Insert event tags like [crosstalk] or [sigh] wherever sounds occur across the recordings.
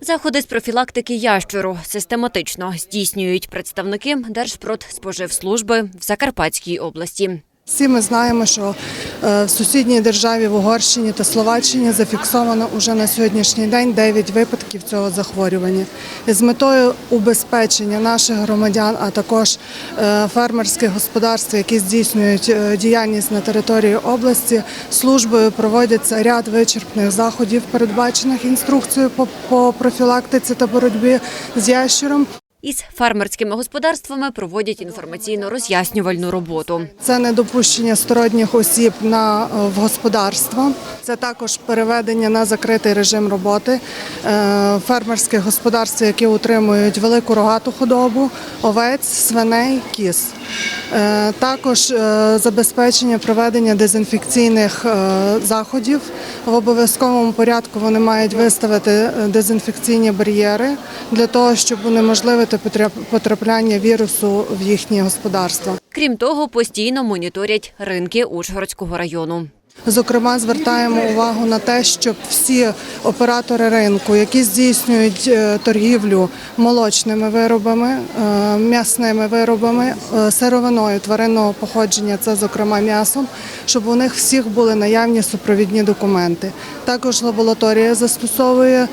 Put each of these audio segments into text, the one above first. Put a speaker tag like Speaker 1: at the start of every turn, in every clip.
Speaker 1: Заходи з профілактики ящуру систематично здійснюють представники Держпродспоживслужби в Закарпатській області.
Speaker 2: Всі ми знаємо, що е, в сусідній державі в Угорщині та Словаччині зафіксовано уже на сьогоднішній день 9 випадків цього захворювання. І з метою убезпечення наших громадян, а також е, фермерських господарств, які здійснюють е, діяльність на території області, службою проводяться ряд вичерпних заходів, передбачених інструкцією по, профілактиці та боротьбі з ящуром.
Speaker 1: Із фермерськими господарствами проводять інформаційно-роз'яснювальну роботу.
Speaker 2: Це недопущення сторонніх осіб на е, в господарство. Це також переведення на закритий режим роботи е, фермерських господарств, які утримують велику рогату худобу, овець, свиней, кіз. Е, Також забезпечення проведення дезінфекційних заходів. В обов'язковому порядку вони мають виставити дезінфекційні бар'єри для того, щоб унеможливити потрап- потрапляння вірусу в їхні господарства.
Speaker 1: Крім того, постійно моніторять ринки Ужгородського району.
Speaker 2: Зокрема, звертаємо увагу на те, щоб всі оператори ринку, які здійснюють е, торгівлю молочними виробами, е, м'ясними виробами, е, сировиною тваринного походження, це зокрема м'ясом, щоб у них всіх були наявні супровідні документи. Також лабораторія застосовує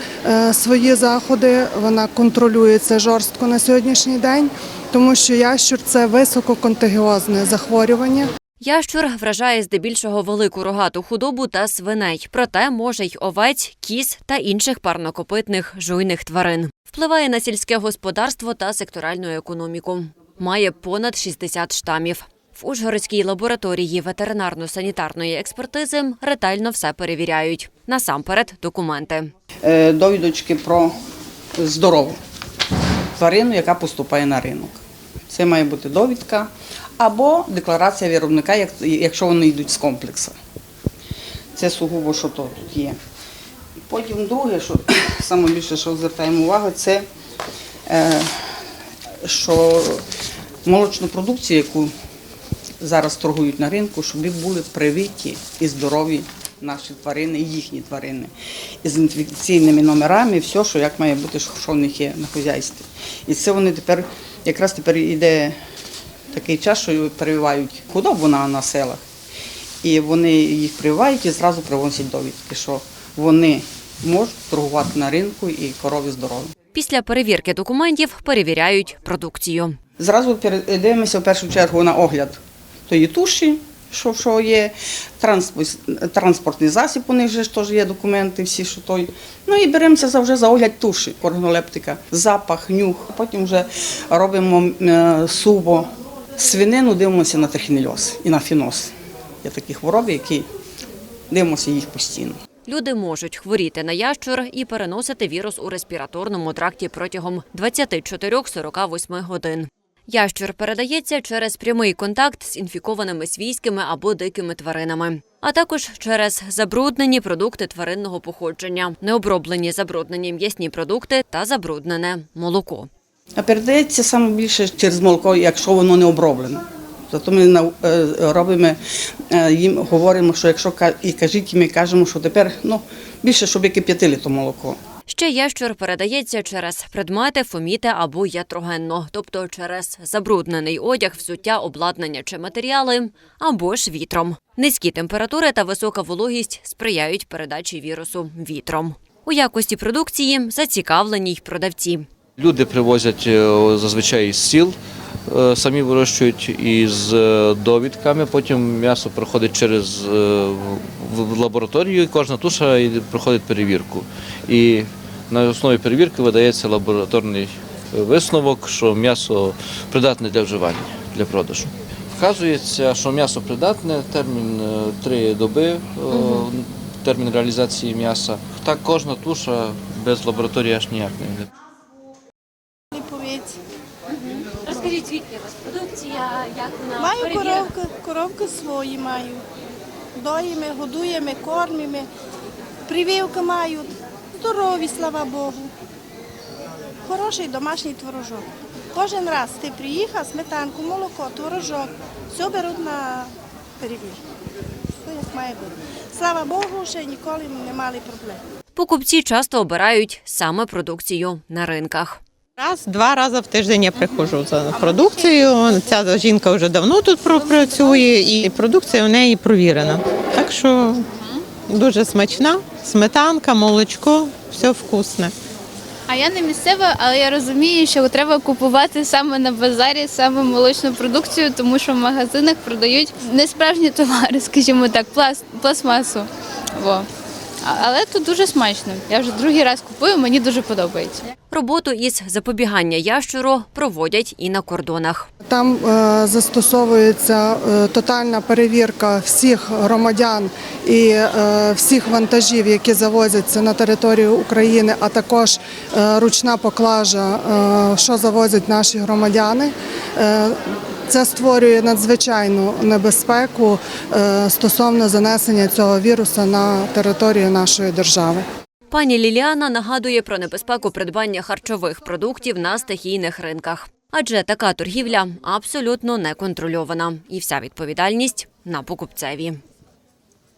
Speaker 2: свої заходи, вона контролює це жорстко на сьогоднішній день, тому що ящур це висококонтагіозне захворювання.
Speaker 1: Ящур вражає здебільшого велику рогату худобу та свиней, проте може й овець, кіз та інших парнокопитних жуйних тварин. Впливає на сільське господарство та секторальну економіку. Має понад 60 штамів. В Ужгородській лабораторії ветеринарно-санітарної експертизи ретельно все перевіряють. Насамперед документи.
Speaker 3: е, довідочки про здорову тварину, яка поступає на ринок. Це має бути довідка або декларація виробника, якщо вони йдуть з комплексу. Це сугубо, що то тут є. Потім друге, що [coughs] саме більше, що звертаємо увагу, це е, що молочну продукцію, яку зараз торгують на ринку, щоб були привиті і здорові наші тварини, їхні тварини. З інфекційними номерами, все, що як має бути, що в них є на хазяйстві. І це вони тепер, якраз тепер йде такий час, що прививають худобу на, на селах. І вони їх прививають і зразу привозять довідки, що вони можуть торгувати на ринку і корові здорові.
Speaker 1: Після перевірки документів перевіряють продукцію.
Speaker 3: Зразу дивимося в першу чергу на огляд тої туші, що, що є, транспорт, транспортний засіб, у них же ж теж є документи, всі, що той. Ну і беремося за, вже за огляд туші, органолептика, запах, нюх. Потім вже робимо е, субо свинину, дивимося на трихінельоз і на фіноз. Є такі хвороби, які дивимося їх постійно.
Speaker 1: Люди можуть хворіти на ящур і переносити вірус у респіраторному тракті протягом 24-48 годин. Ящур передається через прямий контакт з інфікованими свійськими або дикими тваринами, а також через забруднені продукти тваринного походження, необроблені забруднені м'ясні продукти та забруднене молоко.
Speaker 3: А передається саме більше через молоко, якщо воно не оброблено. Зато ми е, робимо е, їм, говоримо, що якщо і кажіть, ми кажемо, що тепер ну, більше, щоб кип'ятили то молоко.
Speaker 1: Ще ящур передається через предмети, фоміти або ятрогенно, тобто через забруднений одяг, взуття, обладнання чи матеріали, або ж вітром. Низькі температури та висока вологість сприяють передачі вірусу вітром. У якості продукції зацікавлені й продавці.
Speaker 4: Люди привозять е, зазвичай із сіл, е, самі вирощують із е, довідками. Потім м'ясо проходить через в- лабораторію, і кожна туша проходить перевірку. І на основі перевірки видається лабораторний е, висновок, що м'ясо придатне для вживання, для продажу. Вказується, що м'ясо придатне, термін е, три доби, е, термін реалізації м'яса. Так кожна туша без лабораторії аж ніяк не йде.
Speaker 1: Розкажіть, звідки у вас продукція, як вона
Speaker 5: Маю коровки, коровки свої маю. Доїмо, годуємо, кормимо. Прививки мають. Здорові, слава Богу. Хороший домашній творожок. Кожен раз ти приїхав, сметанку, молоко, творожок. Все беруть на перевірку. Все як має бути. Слава Богу, ще ніколи не мали проблем.
Speaker 1: Покупці часто обирають саме продукцію на ринках.
Speaker 6: Раз, два рази в тиждень я приходжу за продукцією. Ця жінка вже давно тут працює, і продукція у неї провірена. Так що дуже смачна, сметанка, молочко, все вкусне.
Speaker 7: А я не місцева, але я розумію, що треба купувати саме на базарі, саме молочну продукцію, тому що в магазинах продають несправжні товари, скажімо так, пласт, пластмасу. Во. Але тут дуже смачно. Я вже другий раз купую, мені дуже подобається.
Speaker 1: Роботу із запобігання ящуру проводять і на кордонах.
Speaker 2: Там е, застосовується е, тотальна перевірка всіх громадян і е, всіх вантажів, які завозяться на територію України, а також е, ручна поклажа, е, що завозять наші громадяни. Це створює надзвичайну небезпеку е, стосовно занесення цього вірусу на територію нашої держави.
Speaker 1: Пані Ліліана нагадує про небезпеку придбання харчових продуктів на стихійних ринках. Адже така торгівля абсолютно не контрольована, і вся відповідальність на покупцеві.